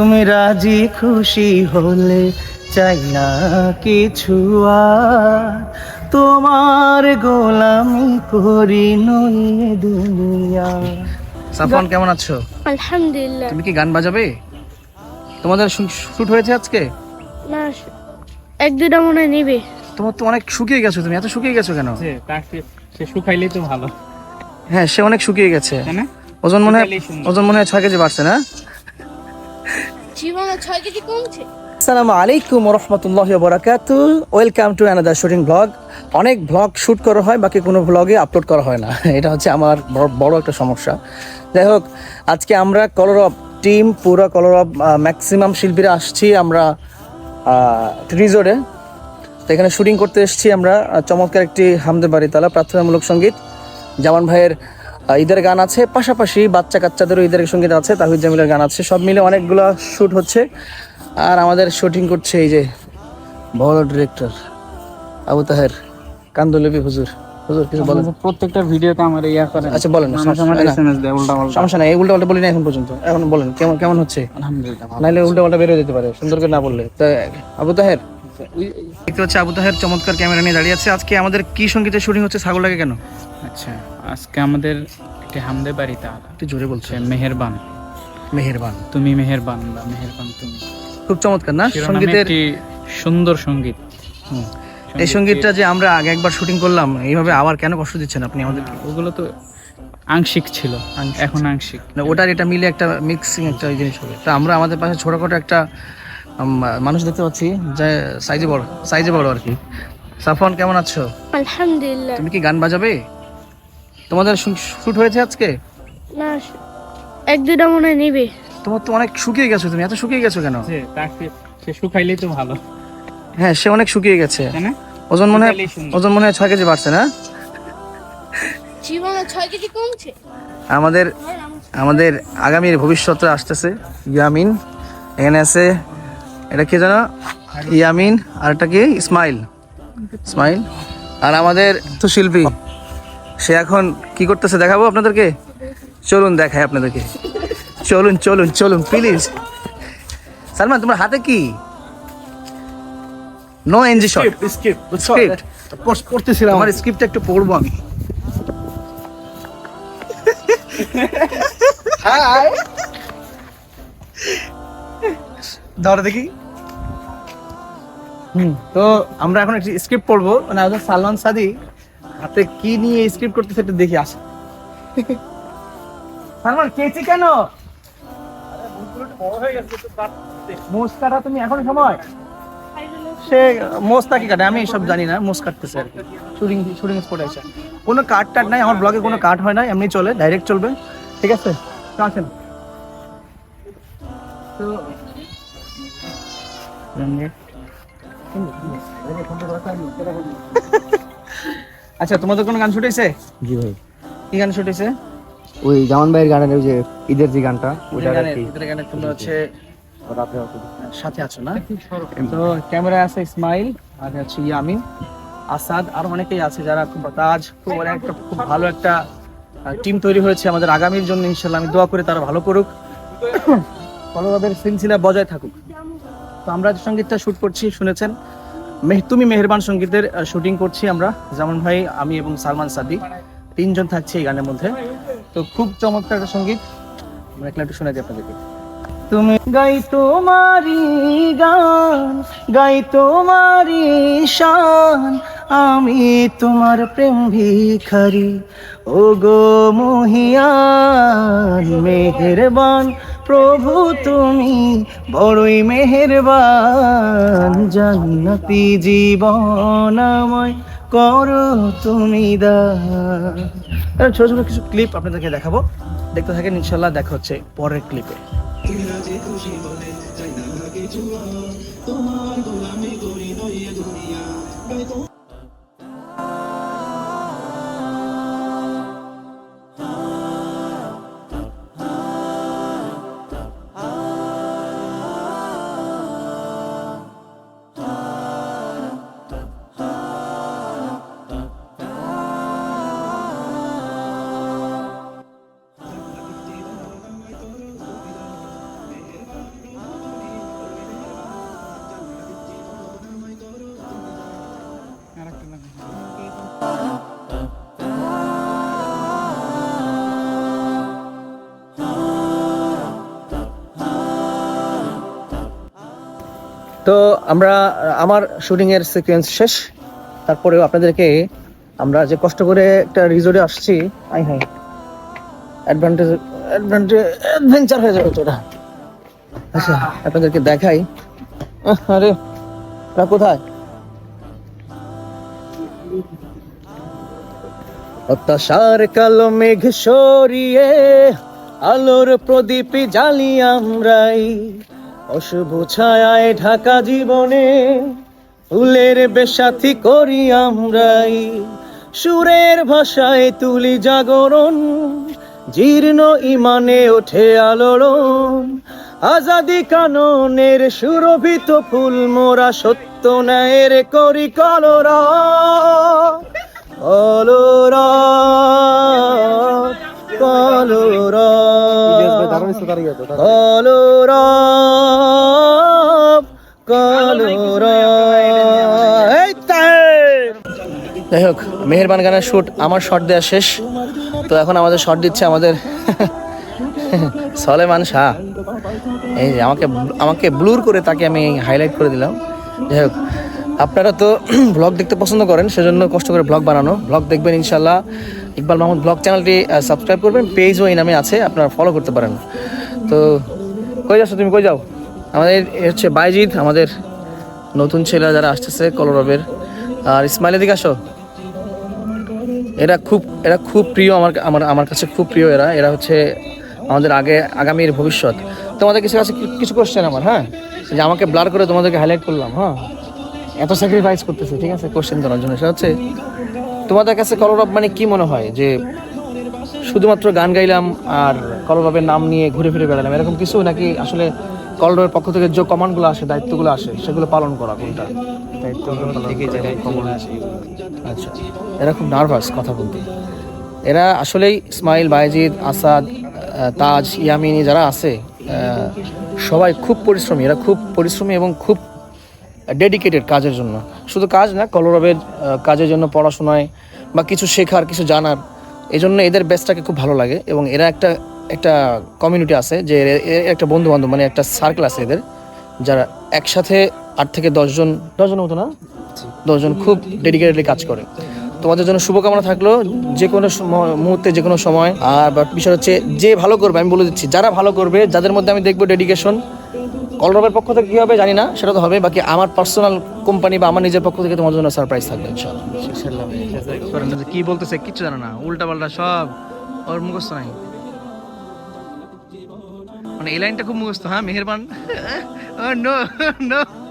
তুমি রাজি খুশি হলে চাই না কিছু আর। তোমার গোলামি করি নইয়ে দুনিয়া। সাফন কেমন আছো? আলহামদুলিল্লাহ। তুমি কি গান বাজাবে? তোমাদের শুট হয়েছে আজকে? না এক দুটা মনে হয় নিবে। তোমার তো অনেক শুকিয়ে গেছো তুমি এত শুকিয়ে গেছো কেন? সে শুকাইলেই তো ভালো। হ্যাঁ সে অনেক শুকিয়ে গেছে। তাই না ওজন মনে হয় ওজন মনে হয় ছয় কেজি বাড়ছে না? জীবনে ছয় কেজি কমছে। আসসালামু আলাইকুম রহমতুল্লাহ বরাকাতু welcome to another shooting vlog অনেক ব্লগ শ্যুট করা হয়, বাকি কোনো ব্লগে আপলোড করা হয় না। এটা হচ্ছে আমার বড়- একটা সমস্যা। যাই হোক, আজকে আমরা কলরব টিম পুরো কলরব ম্যাক্সিমাম শিল্পীরা আসছি আমরা রিজোর্টে তো এখানে শুটিং করতে এসেছি আমরা। চমৎকার একটি হামদে বাড়ি তালা প্রার্থনামূলক সংগীত। জামান ভাইয়ের ঈদের গান আছে। পাশাপাশি বাচ্চা কাচ্চাদেরও ঈদের সংগীত আছে তাহিদ জামিলের গান আছে। সব মিলে অনেকগুলো শ্যুট হচ্ছে। আর আমাদের শুটিং করছে এই যে বড় ডিরেক্টর আবু তাহের কান্দুলবি হুজুর। হুজুর কিছু বলেন। প্রত্যেকটা ভিডিওতে আমার ইয়া করেন। আচ্ছা বলেন সমস্যা নাই উল্টা পাল্টা বলি না এখন পর্যন্ত। এখন বলেন কেমন কেমন হচ্ছে? আলহামদুলিল্লাহ নাইলে উল্টা পাল্টা বেরোয় যেতে পারে সুন্দর করে না বললে। তা আবু তাহের দেখতে পাচ্ছি আবু তাহের চমৎকার ক্যামেরা নিয়ে দাঁড়িয়ে আছে। আজকে আমাদের কি সঙ্গীতের শুটিং হচ্ছে ছাগলটাকে কেন? আচ্ছা আজকে আমাদের একটি হামদে বাড়িতে আলা একটু জোরে বলছে। মেহেরবান। মেহেরবান। তুমি মেহেরবান বা মেহেরবান তুমি। খুব চমৎকার না? সঙ্গীতের সুন্দর সংগীত। এই সঙ্গীতটা যে আমরা আগে একবার শুটিং করলাম এইভাবে আবার কেন কষ্ট দিচ্ছেন আপনি আমাদের? ওগুলো তো আংশিক ছিল এখন আংশিক। না, ওটার এটা মিলে একটা মিক্সিং একটা জিনিস হবে। তা আমরা আমাদের পাশে ছোটখাটো একটা মানুষ দেখতে পাচ্ছি যে সাইজে বড় সাইজে বড় আর কি। সাফন কেমন আছো? আলহামদুলিল্লাহ। তুমি কি গান বাজাবে? তোমাদের শুট হয়েছে আজকে? না এক দুটা মনে হয় নিবে। তোমার তো অনেক শুকিয়ে গেছো তুমি এত শুকিয়ে গেছো কেন? সে শুকাইলেই তো ভালো। হ্যাঁ সে অনেক শুকিয়ে গেছে। তাই না? ওজন মনে হয় ওজন মনে হয় ছয় কেজি বাড়ছে না? জীবনে ছয় কেজি কমছে? আমাদের আমাদের আগামীর ভবিষ্যতে আসতেছে ইয়ামিন। এখানে আছে এটা কে জানো? ইয়ামিন আর এটা কি? ইসমাইল। ইসমাইল। আর আমাদের তো শিল্পী। সে এখন কি করতেছে দেখাবো আপনাদেরকে? চলুন দেখাই আপনাদেরকে। চলুন চলুন চলুন প্লিজ সালমান তোমার হাতে কি? নো এনজি শট স্ক্রিপ্ট পড়তেছিলাম আমার স্ক্রিপ্টটা একটু পড়ব আমি। হাই ধরো দেখি। হুম তো আমরা এখন একটি স্ক্রিপ্ট পড়ব। মানে আমাদের সালমান সাদি হাতে কি নিয়ে স্ক্রিপ্ট করতেছে একটু দেখি আসে সালমান কেচি কেন? মোষ তুমি এখন সময়? সে মোষ তাকে কাটে? আমি সব জানি না মোষ কাটতেছে আর কি। শুটিং শুটিং স্পটে আছে। কোনো কাট টাট নাই আমার ব্লগে কোনো কাট হয় না এমনি চলে ডাইরেক্ট চলবে। ঠিক আছে? আসেন। তো আচ্ছা তোমাদের কোনো গান শুট হয়েছে জি ভাই। কি গান শুট হয়েছে ওই জামান ভাইয়ের গানের ওই যে ঈদের যে গানটা ওইটা আর কি এদের গানে তোমরা হচ্ছে সাথে আছো না? তো ক্যামেরায় আছে ইসমাইল আর আছে ইয়ামিন আসাদ আর অনেকেই আছে যারা খুব তাজ খুব একটা খুব ভালো একটা টিম তৈরি হয়েছে আমাদের আগামীর জন্য ইনশাল্লাহ। আমি দোয়া করে তারা ভালো করুক। ভালোভাবে সিলসিলা বজায় থাকুক। তো আমরা যে সঙ্গীতটা শুট করছি, শুনেছেন? তুমি মেহেরবান সঙ্গীতের শুটিং করছি আমরা। জামান ভাই, আমি এবং সালমান সাদি। তিনজন থাকছি এই গানের মধ্যে। তো খুব চমৎকার একটা সংগীত। আমরা একটু শোনা দিই আপনাদেরকে। তুমি গাই তোমারি গান, গাই তোমারি শান। আমি তোমার প্রেম ভিখারি। ও গো মহিয়ান, মেহেরবান। প্রভু তুমি বড়ই মেহেরবান, জান্নাতি জীবন করো তুমি দা ছোট ছোট কিছু ক্লিপ আপনাদেরকে দেখাবো। দেখতে থাকেন, ইনশাল্লাহ দেখা হচ্ছে পরের ক্লিপে তোমার গোলামি করি দুনিয়া তো আমরা, আমার শুটিং এর সিকোয়েন্স শেষ। তারপরেও আপনাদেরকে আমরা যে কষ্ট করে একটা রিজোর্টে আসছি আই হাই। অ্যাডভান্টেজ অ্যাডভান্টেজ অ্যাডভেঞ্চার হয়ে যাবে তো আচ্ছা আপনাদেরকে দেখাই। আরে, ওরা কোথায়? অত্যাচার কালো মেঘ সরিয়ে আলোর প্রদীপ জ্বালি আমরাই। অশুভ ছায়ায় ঢাকা জীবনে, ফুলের বেসাথী করি আমরাই। সুরের ভাষায় তুলি জাগরণ, জীর্ণ ইমানে ওঠে আলোড়ন। আজাদি কাননের সুরভিত ফুল মোরা সত্য ন্যায়ের করি কলরা। কলরা কলরা। যাই হোক, মেহেরবান গানের শ্যুট আমার শট দেওয়া শেষ। তো এখন আমাদের শট দিচ্ছে আমাদের সলেমান শাহ। এই যে আমাকে আমাকে ব্লুর করে তাকে আমি হাইলাইট করে দিলাম। যাই হোক আপনারা তো ব্লগ দেখতে পছন্দ করেন, সেজন্য কষ্ট করে ব্লগ বানানো। ব্লগ দেখবেন ইনশাল্লাহ ইকবাল মাহমুদ ব্লগ চ্যানেলটি সাবস্ক্রাইব করবেন পেজও এই নামে আছে, আপনারা ফলো করতে পারেন। তো, কই যাচ্ছ তুমি? কই যাও? আমাদের হচ্ছে বাইজিৎ আমাদের নতুন ছেলেরা যারা আসতেছে কলরবের। আর ইসমাইলের দিকে আসো। এরা খুব এরা খুব প্রিয় আমার আমার আমার কাছে খুব প্রিয় এরা। এরা হচ্ছে আমাদের আগে, আগামীর ভবিষ্যৎ। তোমাদের কিছু কাছে কিছু কোশ্চেন আমার হ্যাঁ? যে আমাকে ব্লার করে তোমাদেরকে হাইলাইট করলাম হ্যাঁ? এত স্যাক্রিফাইস করতেছে, ঠিক আছে? কোশ্চেন করার জন্য। সেটা হচ্ছে, তোমাদের কাছে কলরব মানে কি মনে হয়? যে শুধুমাত্র গান গাইলাম আর কলরবের নাম নিয়ে ঘুরে ফিরে বেড়ালাম, এরকম কিছু? নাকি আসলে কলরবের পক্ষ থেকে যে কমান্ডগুলো আসে, দায়িত্বগুলো আসে, সেগুলো পালন করা কোনটা? আচ্ছা এরা খুব নার্ভাস কথা বলতে। এরা আসলেই ইসমাইল বাইজিদ আসাদ তাজ ইয়ামিনী যারা আছে সবাই খুব পরিশ্রমী। এরা খুব পরিশ্রমী এবং খুব ডেডিকেটেড কাজের জন্য। শুধু কাজ না কলরবের কাজের জন্য পড়াশোনায় বা কিছু শেখার, কিছু জানার এই জন্য এদের বেস্টটাকে খুব ভালো লাগে এবং এরা একটা একটা কমিউনিটি আছে যে একটা বন্ধু বান্ধব মানে একটা সার্কেল আছে এদের, যারা একসাথে আট থেকে দশজন দশজনের মতো না? দশজন খুব ডেডিকেটেডলি কাজ করে। তোমাদের জন্য শুভকামনা থাকল, যে কোনো মুহূর্তে, যে কোনো সময়, আর বিষয় হচ্ছে যে ভালো করবে, আমি বলে দিচ্ছি, যারা ভালো করবে, যাদের মধ্যে আমি দেখব ডেডিকেশন কলরবের পক্ষ থেকে কী হবে জানি না, সেটা তো হবে, বাকি আমার পার্সোনাল কোম্পানি বা আমার নিজের পক্ষ থেকে তোমার জন্য সারপ্রাইজ থাকবে, ইনশাআল্লাহ। কি বলতেছে কিচ্ছু জানে না উল্টা পাল্টা সব, ওর মুখস্থ নাই। মানে এই লাইনটা খুব মুখস্থ হ্যাঁ মেহেরবান? No no